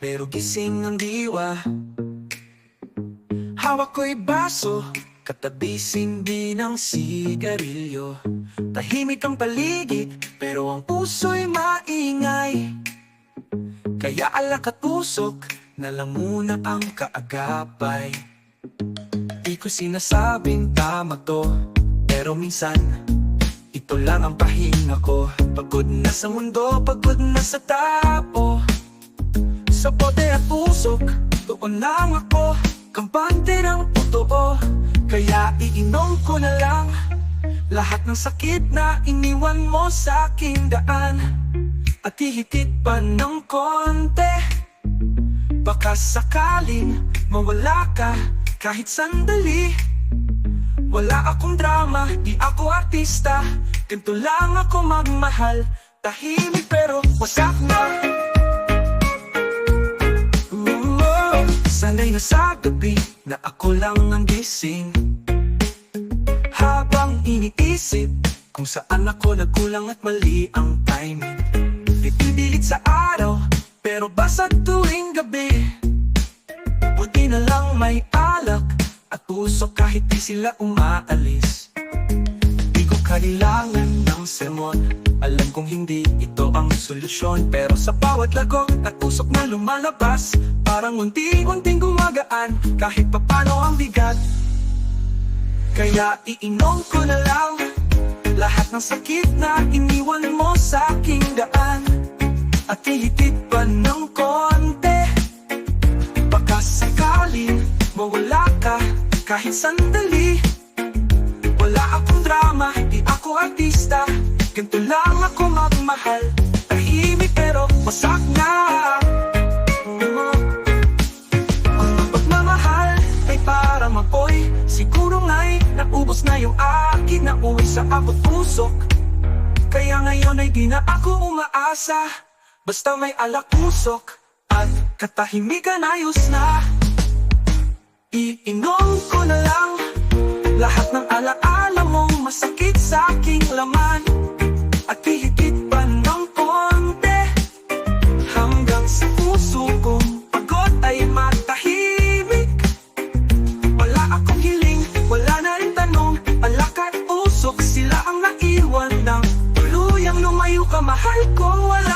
Pero gising ang diwa. Hawak ko'y baso Katabi sindi ng sigarilyo. Tahimik ang paligid Pero ang puso'y maingay. Kaya alak at usok Nalamuna ang kaagapay. Di ko sinasabing tama to Pero minsan ito lang ang pahinga ko. Pagod na sa mundo, pagod na sa tap sa bote at usok. Doon lang ako Kampante ng totoo Kaya iinom ko na lang Lahat ng sakit na iniwan mo sa aking daan. At ihigit pa ng konti. Baka sakaling mawala ka kahit sandali. Wala akong drama, di ako artista. Ganito lang ako magmahal Tahimik pero wasak na Sanay na sa gabi na ako lang ang gising. Habang iniisip kung saan ako nagkulang at mali ang timing. Ipipilit sa araw pero basta tuwing gabi? Buti na lang may alak at puso kahit di sila umaalis. Di ko kailangan ng sermon Alam kong hindi ito ang solusyon. Pero sa bawat lagok at usok na lumalabas Parang unti-unting gumagaan Kahit papano ang bigat. Kaya iinom ko na lang Lahat ng sakit na iniwan mo sa aking daan. At ihigit pa ng konti Baka sakaling mawala ka kahit sandali. Wala akong drama, ako artista Ganito lang ako magmahal. Tahimik pero wasak na. Ang pagmamahal ay parang apoy Siguro nga'y naubos na yung akin na uwi sa abot pusok Kaya ngayon ay di na ako umaasa Basta may alak pusok At katahimikan ayos na. Iinom ko na lang Lahat ng alaala mong masakit sa aking laman. At pihigit pa ng konti. Hanggang sa puso kong pagod ay matahimik. Wala akong hiling, wala na rin tanong. Alak at usok, sila ang naiwan ng Tuluyang lumayo ka, mahal ko, wala